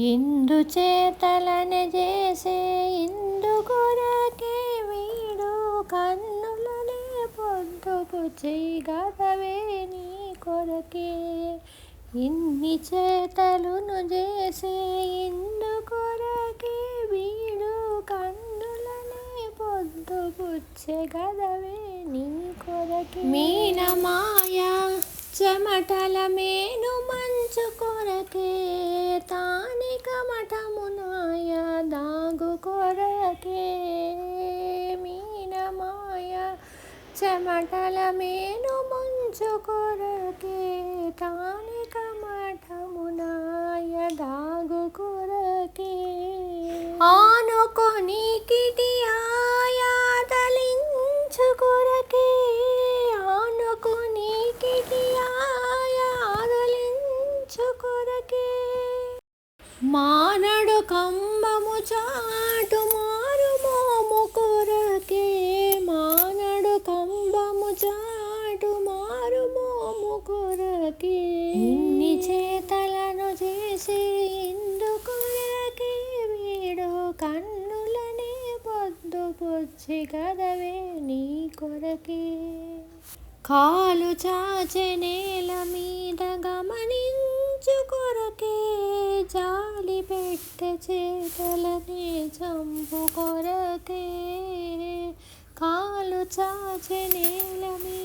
ఇందు చేతలనే చేసే ఇందు కొరకే వీడు కన్నులనే పొద్దుపు చేయగదవే నీ కొరకే. ఇన్ని చేతలును చేసే ఇందు కొరకే వీడు కన్నులనే పొద్దుపుచ్చే చేయగదవే నీ కొరకే. మీనమాయ చెమటల మేను మంచు కొరకే. చెమటల మేను మంచు కొరకే తానిక మఠమునాయ దాగు కొరకే. ఆనుకొని కిటి ఆయాదలించు కొరకే. ఆనుకొని కిటి ఆయాదలించు కొరకే. మానడు కంబము చాటు కొరకే ఇన్ని చేతలను చేసి ఇందు కొరకే వీడు కన్నులనే పొద్దు పొచ్చి గదవే నీ కొరకే కాలు చాచె నేల మీద గమనించు కొరకే జాలి పెట్టె చేతలనే చంపు కొరకే కాలు చాచె నేల మీద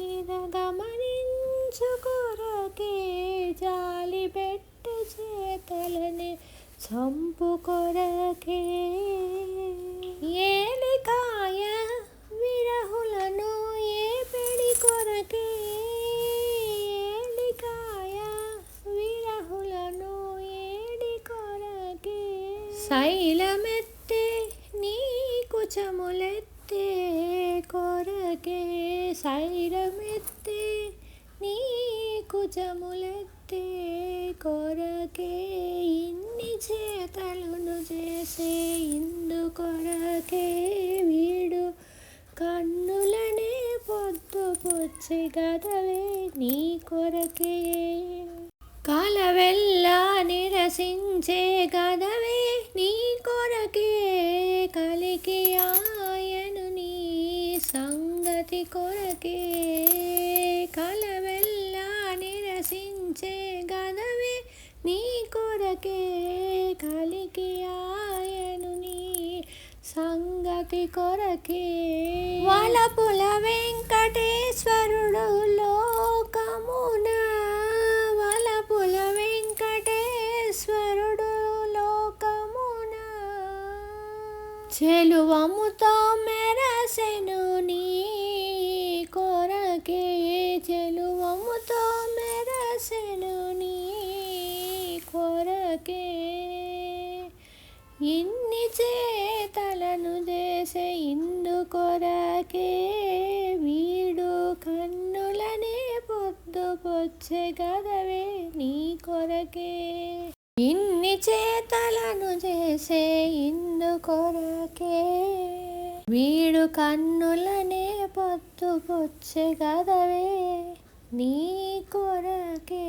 చంపు కొరకే ఏలికాయ విరహులను ఏ పెడి కొరకే? ఏలికాయ విరహులను ఏడి కొరకే? శైలమెత్తే నీకు చములెత్తే కొరకే. శైలమెత్తే నీకు చములెత్తే కొరకే. చేసే ఇందు కొరకే వీడు. కన్నులనే పొద్దు పొచ్చి గదవే నీ కొరకే. కలవెల్లా నిరసించే గదవే నీ కొరకే. కలికి ఆయను నీ సంగతి కొరకే. కలవెల్లా నిరసించే గదవే నీ కొరకే. కలికి ఆ సంగతి కొరకే. వలపుల వెంకటేశ్వరుడు లోకమున వలపుల వెంకటేశ్వరుడు లోకమున. చెలువముతో మెరసెను నీ కొరకే. చెలువముతో మెరసెను నీ కొరకే. ఇన్ని చేతలను చేసే కొరకే వీడు కన్నులనే పొద్దు పొచ్చే గదవే నీ కొరకే. ఇన్ని చేతలను చేసే ఇందు కొరకే వీడు కన్నులనే పొద్దు పొచ్చే గదవే నీ కొరకే.